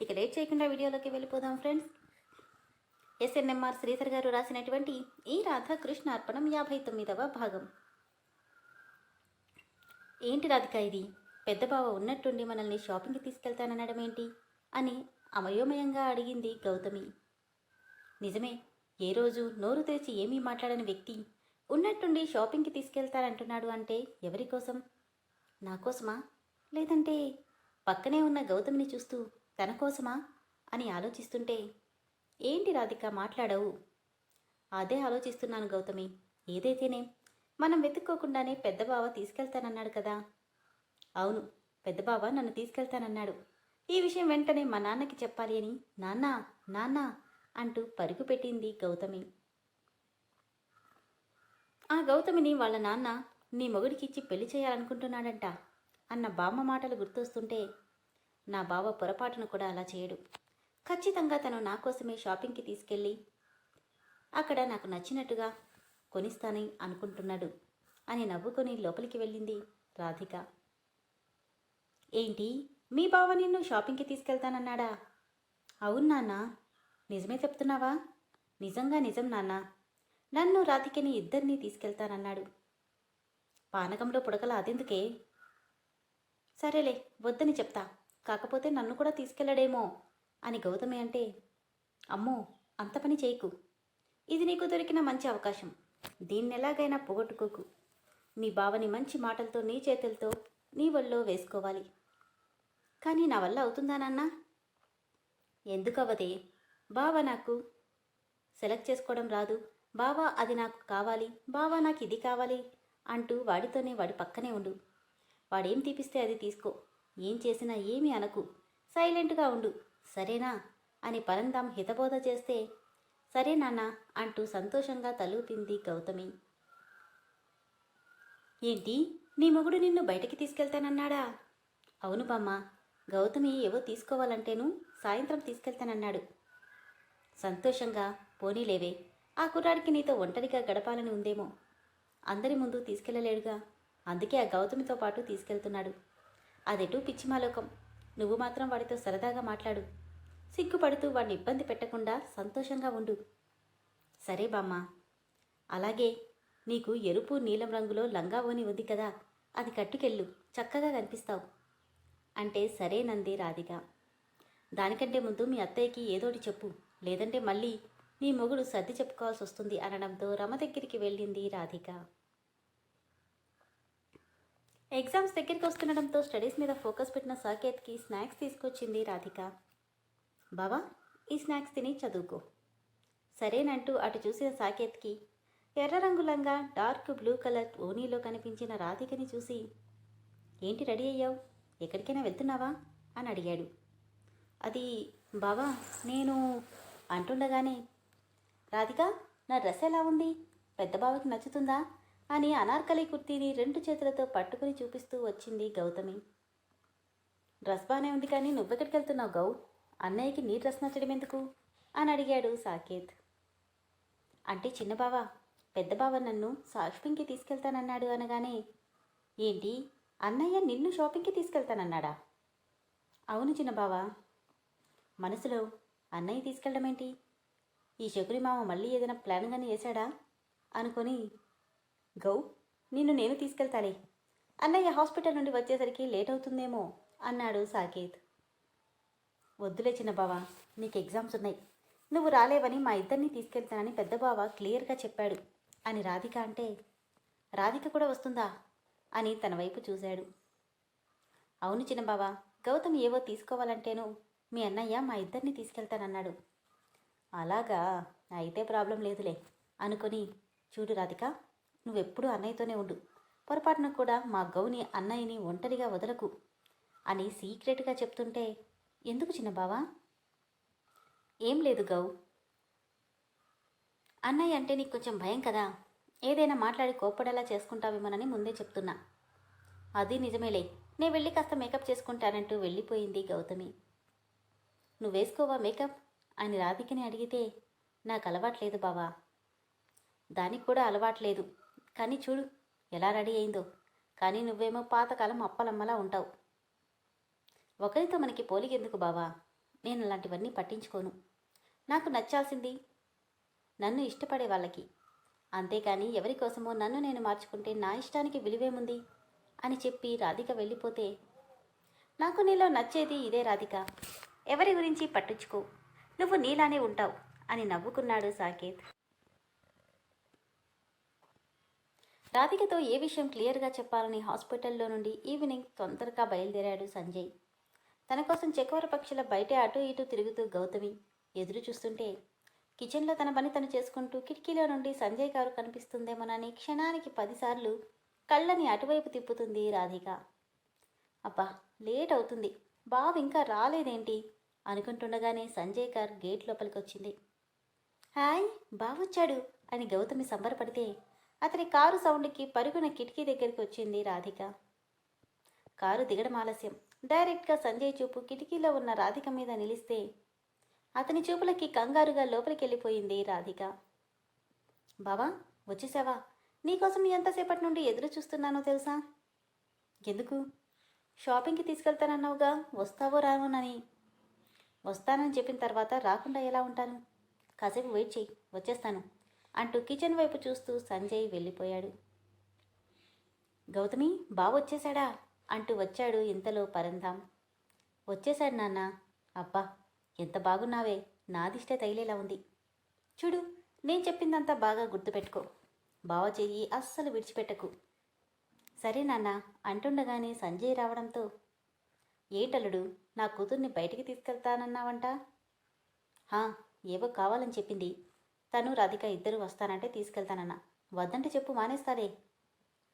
ఇక లేట్ చేయకుండా వీడియోలోకి వెళ్ళిపోదాం ఫ్రెండ్స్ ఎస్ఎన్ఎంఆర్ శ్రీధర్ గారు రాసినటువంటి ఈ రాధాకృష్ణ అర్పణం యాభై తొమ్మిదవ భాగం. ఏంటి రాధిక ఇది? పెద్ద బావ ఉన్నట్టుండి మనల్ని షాపింగ్కి తీసుకెళ్తాననడం ఏంటి అని అమయోమయంగా అడిగింది గౌతమి. నిజమే ఏ రోజు నోరు తెరిచి ఏమీ మాట్లాడని వ్యక్తి ఉన్నట్టుండి షాపింగ్కి తీసుకెళ్తానంటున్నాడు అంటే ఎవరి కోసం? నా కోసమా? లేదంటే పక్కనే ఉన్న గౌతమిని చూస్తూ తన కోసమా? అని ఆలోచిస్తుంటే ఏంటి రాధిక మాట్లాడవు? అదే ఆలోచిస్తున్నాను గౌతమి. ఏదైతేనే. మనం వెతుక్కోకుండానే పెద్ద బావ తీసుకెళ్తానన్నాడు కదా. అవును పెద్ద బావ నన్ను తీసుకెళ్తానన్నాడు. ఈ విషయం వెంటనే మా నాన్నకి చెప్పాలి అని. నాన్న నాన్న అంటూ పరుగు పెట్టింది గౌతమి. ఆ గౌతమిని వాళ్ళ నాన్న నీ మొగుడికిచ్చి పెళ్ళి చేయాలనుకుంటున్నాడంట అన్న బామ్మ మాటలు గుర్తొస్తుంటే నా బావ పొరపాటును కూడా అలా చేయడు. ఖచ్చితంగా తను నా కోసమే షాపింగ్కి తీసుకెళ్ళి అక్కడ నాకు నచ్చినట్టుగా కొనిస్తానని అనుకుంటున్నాడు అని నవ్వుకొని లోపలికి వెళ్ళింది రాధిక. ఏంటి? మీ బావ నిన్ను షాపింగ్కి తీసుకెళ్తానన్నాడా? అవును నాన్న. నిజమే చెప్తున్నావా? నిజంగా నిజం నాన్న. నన్ను రాధికని ఇద్దరినీ తీసుకెళ్తానన్నాడు. పానకంలో పుడకల అదెందుకే? సరేలే వద్దని చెప్తా. కాకపోతే నన్ను కూడా తీసుకెళ్ళడేమో అని గౌతమి అంటే అమ్మో అంత పని చేయకు. ఇది నీకు దొరికిన మంచి అవకాశం. దీన్ని ఎలాగైనా పోగొట్టుకోకు. నీ బావని మంచి మాటలతో నీ చేతులతో నీ ఒళ్ళో వేసుకోవాలి. కానీ నా వల్ల అవుతుందా నాన్న? ఎందుకవ్వదే? బావ నాకు సెలెక్ట్ చేసుకోవడం రాదు. బావా అది నాకు కావాలి. బావా నాకు ఇది కావాలి అంటూ వాడితోనే వాడి పక్కనే ఉండు. వాడేం తీపిస్తే అది తీసుకో. ఏం చేసినా ఏమీ అనకు. సైలెంట్గా ఉండు. సరేనా? అని పరందాం హితబోధ చేస్తే సరే నాన్న అంటూ సంతోషంగా తలూపింది గౌతమి. ఏంటి? నీ మొగుడు నిన్ను బయటికి తీసుకెళ్తానన్నాడా? అవును బామ్మ. గౌతమి ఏవో తీసుకోవాలంటేను సాయంత్రం తీసుకెళ్తానన్నాడు. సంతోషంగా పోనీలేవే. ఆ కుర్రాడికి నీతో ఒంటరిగా గడపాలని ఉందేమో. అందరి ముందు తీసుకెళ్ళలేడుగా. అందుకే ఆ గౌతమితో పాటు తీసుకెళ్తున్నాడు. అదెటు పిచ్చిమాలోకం నువ్వు మాత్రం వాడితో సరదాగా మాట్లాడు. సిగ్గుపడుతూ వాడిని ఇబ్బంది పెట్టకుండా సంతోషంగా ఉండు. సరే బామ్మ. అలాగే నీకు ఎరుపు నీలం రంగులో లంగా ఓని ఉంది కదా అది కట్టుకెళ్ళు. చక్కగా కనిపిస్తావు. అంటే సరేనంది రాధిక. దానికంటే ముందు మీ అత్తయ్యకి ఏదోటి చెప్పు. లేదంటే మళ్ళీ నీ మొగుడు సర్ది చెప్పుకోవాల్సి వస్తుంది అనడంతో రమ దగ్గరికి వెళ్ళింది రాధిక. ఎగ్జామ్స్ దగ్గరికి వస్తుండడంతో స్టడీస్ మీద ఫోకస్ పెట్టిన సాకేత్కి స్నాక్స్ తీసుకొచ్చింది రాధిక. బావా ఈ స్నాక్స్ తిని చదువుకో. సరేనంటూ అటు చూసిన సాకేత్కి ఎర్ర రంగులంగా డార్క్ బ్లూ కలర్ ఓనీలో కనిపించిన రాధికని చూసి ఏంటి రెడీ అయ్యావు? ఎక్కడికైనా వెళ్తున్నావా? అని అడిగాడు. అది బావా నేను అంటుండగానే రాధిక నా డ్రెస్ ఎలా ఉంది? పెద్ద బావకి నచ్చుతుందా? అని అనార్కలి కుర్తీని రెండు చేతులతో పట్టుకుని చూపిస్తూ వచ్చింది గౌతమి. డ్రెస్ బాగానే ఉంది కానీ నువ్వెక్కడికి వెళ్తున్నావు గౌ? అన్నయ్యకి నీ డ్రెస్ నచ్చడం ఎందుకు? అని అడిగాడు సాకేత్. అంటే చిన్న బావ పెద్ద బావ నన్ను షాపింగ్కి తీసుకెళ్తానన్నాడు అనగానే ఏంటి అన్నయ్య నిన్ను షాపింగ్కి తీసుకెళ్తానన్నాడా? అవును చిన్న బావ. మనసులో అన్నయ్య తీసుకెళ్ళడం ఏంటి ఈ శకుని మామ మళ్ళీ ఏదైనా ప్లాన్ కానీ వేశాడా? అనుకొని గౌ నిన్ను నేను తీసుకెళ్తాలే అన్నయ్య హాస్పిటల్ నుండి వచ్చేసరికి లేట్ అవుతుందేమో అన్నాడు సాకేత్. వద్దులే చిన్న బావ నీకు ఎగ్జామ్స్ ఉన్నాయి. నువ్వు రాలేవని మా ఇద్దరిని తీసుకెళ్తానని పెద్ద బావ క్లియర్గా చెప్పాడు. అని రాధిక అంటే రాధిక కూడా వస్తుందా? అని తన వైపు చూశాడు. అవును చిన్న బావ గౌతమ్ ఏవో తీసుకోవాలంటేను మీ అన్నయ్య మా ఇద్దరిని తీసుకెళ్తానన్నాడు. అలాగా అయితే ప్రాబ్లం లేదులే అనుకొని చూడు రాధిక నువ్వెప్పుడు అన్నయ్యతోనే ఉండు. పొరపాటున కూడా మా గౌని అన్నయ్యని ఒంటరిగా వదలకు అని సీక్రెట్గా చెప్తుంటే ఎందుకు చిన్న బావా ఏం లేదు గౌ. అన్నయ్య అంటే నీకు కొంచెం భయం కదా? ఏదైనా మాట్లాడి కోప్పడేలా చేసుకుంటావేమోనని ముందే చెప్తున్నా. అది నిజమేలే. నేను వెళ్ళి కాస్త మేకప్ చేసుకుంటానంటూ వెళ్ళిపోయింది గౌతమి. నువ్వు వేసుకోవా మేకప్? అని రాధికని అడిగితే నాకు అలవాట్లేదు బావా. దానికి కూడా అలవాట్లేదు. కానీ చూడు ఎలా రెడీ అయిందో. కానీ నువ్వేమో పాతకాలం అప్పలమ్మలా ఉంటావు. ఒకరితో మనకి పోలిగెందుకు బావా? నేను అలాంటివన్నీ పట్టించుకోను. నాకు నచ్చాల్సింది నన్ను ఇష్టపడే వాళ్ళకి. అంతేకాని ఎవరి కోసమో నన్ను నేను మార్చుకుంటే నా ఇష్టానికి విలువేముంది? అని చెప్పి రాధిక వెళ్ళిపోతే నాకు నీలో నచ్చేది ఇదే రాధిక. ఎవరి గురించి పట్టించుకో. నువ్వు నీలానే ఉంటావు అని నవ్వుకున్నాడు సాకేత్. రాధికతో ఏ విషయం క్లియర్గా చెప్పాలని హాస్పిటల్లో నుండి ఈవినింగ్ తొందరగా బయలుదేరాడు సంజయ్. తన కోసం చక్వర పక్షుల బయటే అటు ఇటు తిరుగుతూ గౌతమి ఎదురు చూస్తుంటే కిచెన్లో తన పని తను చేసుకుంటూ కిటికీలో నుండి సంజయ్ గారు కనిపిస్తుందేమోనని క్షణానికి పదిసార్లు కళ్ళని అటువైపు తిప్పుతుంది రాధిక. అబ్బా లేట్ అవుతుంది. బావ ఇంకా రాలేదేంటి? అనుకుంటుండగానే సంజయ్ గారు గేట్ లోపలికి వచ్చింది హాయ్ బావొచ్చాడు అని గౌతమి సంబరపడితే అతని కారు సౌండ్కి పరుగున కిటికీ దగ్గరికి వచ్చింది రాధిక. కారు దిగడం ఆలస్యం. డైరెక్ట్గా సంజయ్ చూపు కిటికీలో ఉన్న రాధిక మీద నిలిస్తే అతని చూపులకి కంగారుగా లోపలికి వెళ్ళిపోయింది రాధిక. బావా వచ్చేసావా? నీకోసం ఎంతసేపటి నుండి ఎదురు చూస్తున్నానో తెలుసా? ఎందుకు? షాపింగ్కి తీసుకెళ్తానన్నావుగా? వస్తావో రావోనని వస్తానని చెప్పిన తర్వాత రాకుండా ఎలా ఉంటాను? కాసేపు వెయిట్ చెయ్యి వచ్చేస్తాను. అంటూ కిచెన్ వైపు చూస్తూ సంజయ్ వెళ్ళిపోయాడు. గౌతమి బావొచ్చేశాడా అంటూ వచ్చాడు ఇంతలో పరంధాం వచ్చేశాడు నాన్న. అబ్బా ఎంత బాగున్నావే. నాదిష్ట తగిలేలా ఉంది. చూడు నేను చెప్పిందంతా బాగా గుర్తుపెట్టుకో. బావ చెయ్యి అస్సలు విడిచిపెట్టకు. సరే నాన్న అంటుండగానే సంజయ్ రావడంతో ఏటల్లుడు నా కూతుర్ని బయటికి తీసుకెళ్తానన్నావంట? హా ఏవో కావాలని చెప్పింది. తను రాధిక ఇద్దరు వస్తానంటే తీసుకెళ్తానన్నా. వద్దంటే చెప్పు మానేస్తారే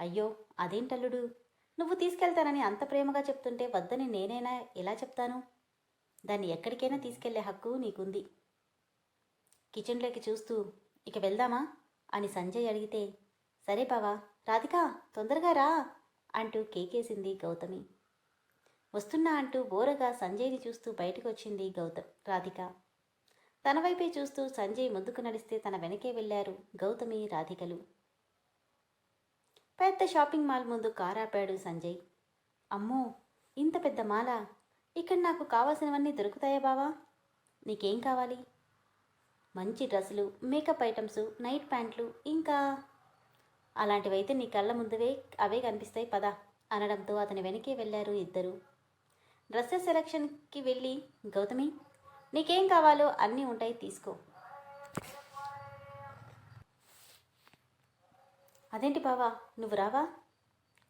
అయ్యో అదేంటల్లుడు? నువ్వు తీసుకెళ్తానని అంత ప్రేమగా చెప్తుంటే వద్దని నేనైనా ఎలా చెప్తాను? దాన్ని ఎక్కడికైనా తీసుకెళ్ళే హక్కు నీకుంది. కిచెన్లోకి చూస్తూ ఇక వెళ్దామా? అని సంజయ్ అడిగితే సరే బావా రాధిక తొందరగా రా అంటూ కేకేసింది గౌతమి. వస్తున్నా అంటూ బోరగా సంజయ్ని చూస్తూ బయటకు వచ్చింది గౌతమ్ రాధిక. తన వైపే చూస్తూ సంజయ్ ముందుకు నడిస్తే తన వెనకే వెళ్ళారు గౌతమి రాధికలు. పెద్ద షాపింగ్ మాల్ ముందు కారాపాడు సంజయ్. అమ్మో ఇంత పెద్ద మాల? ఇక్కడ నాకు కావాల్సినవన్నీ దొరుకుతాయా బావా? నీకేం కావాలి? మంచి డ్రెస్సులు మేకప్ ఐటమ్స్ నైట్ ప్యాంట్లు ఇంకా అలాంటివైతే నీ కళ్ళ ముందువే అవే కనిపిస్తాయి పద అనడంతో అతని వెనకే వెళ్ళారు ఇద్దరు. డ్రెస్సెస్ సెలక్షన్కి వెళ్ళి గౌతమి నీకేం కావాలో అన్నీ ఉంటాయి తీసుకో. అదేంటి బావా నువ్వు రావా?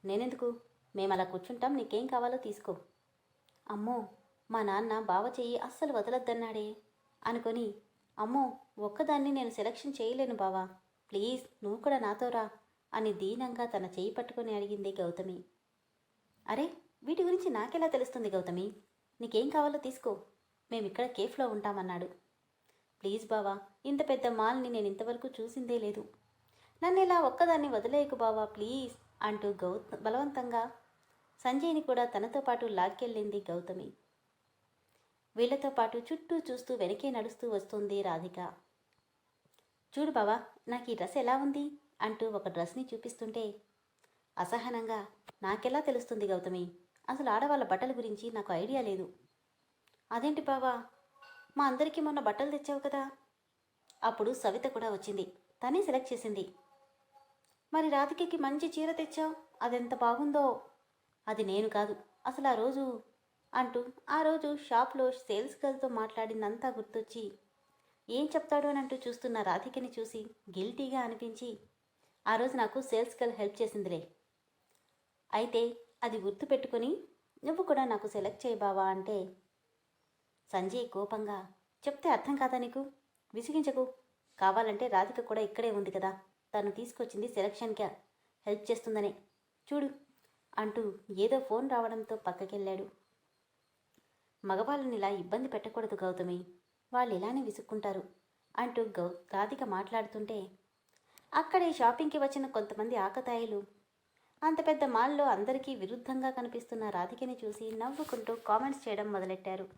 నేనెందుకు? మేము అలా కూర్చుంటాం నీకేం కావాలో తీసుకో. అమ్మో మా నాన్న బావ చెయ్యి అస్సలు వదలొద్దన్నాడే. అనుకొని అమ్మో ఒక్కదాన్ని నేను సెలక్షన్ చేయలేను బావా. ప్లీజ్ నువ్వు కూడా నాతో రా అని దీనంగా తన చెయ్యి పట్టుకొని అడిగింది గౌతమి. అరే వీటి గురించి నాకెలా తెలుస్తుంది గౌతమి? నీకేం కావాలో తీసుకో. మేము ఇక్కడ కేఫ్లో ఉంటామన్నాడు. ప్లీజ్ బావా ఇంత పెద్ద మాల్ని నేను ఇంతవరకు చూసిందే లేదు. నన్ను ఇలా ఒక్కదాన్ని వదిలేయకు బావా ప్లీజ్ అంటూ గౌ బలవంతంగా సంజయ్ని కూడా తనతో పాటు లాక్కెళ్ళింది గౌతమి. వీళ్ళతో పాటు చుట్టూ చూస్తూ వెనకే నడుస్తూ వస్తుంది రాధిక. చూడు బావా నాకు ఈ డ్రెస్ ఎలా ఉంది? అంటూ ఒక డ్రెస్ని చూపిస్తుంటే అసహనంగా నాకెలా తెలుస్తుంది గౌతమి? అసలు ఆడవాళ్ళ బట్టల గురించి నాకు ఐడియా లేదు. అదేంటి బావా? మా అందరికీ మొన్న బట్టలు తెచ్చావు కదా. అప్పుడు సవిత కూడా వచ్చింది. తనే సెలెక్ట్ చేసింది. మరి రాధికకి మంచి చీర తెచ్చావు? అదెంత బాగుందో? అది నేను కాదు. అసలు ఆ రోజు అంటూ ఆ రోజు షాప్లో సేల్స్ గర్ల్తో మాట్లాడిందంతా గుర్తొచ్చి ఏం చెప్తాడు? అని అంటూ చూస్తున్న రాధికని చూసి గిల్టీగా అనిపించి ఆ రోజు నాకు సేల్స్ గర్ల్ హెల్ప్ చేసిందిలే. అయితే అది గుర్తు పెట్టుకొని నువ్వు కూడా నాకు సెలెక్ట్ చేయబావా అంటే సంజయ్ కోపంగా చెప్తే అర్థం కాదా నీకు? విసిగించకు. కావాలంటే రాధిక కూడా ఇక్కడే ఉంది కదా. తను తీసుకొచ్చింది సెలక్షన్కి. హెల్ప్ చేస్తుందనే. చూడు అంటూ ఏదో ఫోన్ రావడంతో పక్కకెళ్ళాడు. మగవాళ్ళని ఇలా ఇబ్బంది పెట్టకూడదు గౌతమి. వాళ్ళు ఇలానే విసుక్కుంటారు అంటూ గౌ రాధిక మాట్లాడుతుంటే అక్కడే షాపింగ్కి వచ్చిన కొంతమంది ఆకతాయిలు. అంత పెద్ద మాల్లో అందరికీ విరుద్ధంగా కనిపిస్తున్న రాధికని చూసి నవ్వుకుంటూ కామెంట్స్ చేయడం మొదలెట్టారు.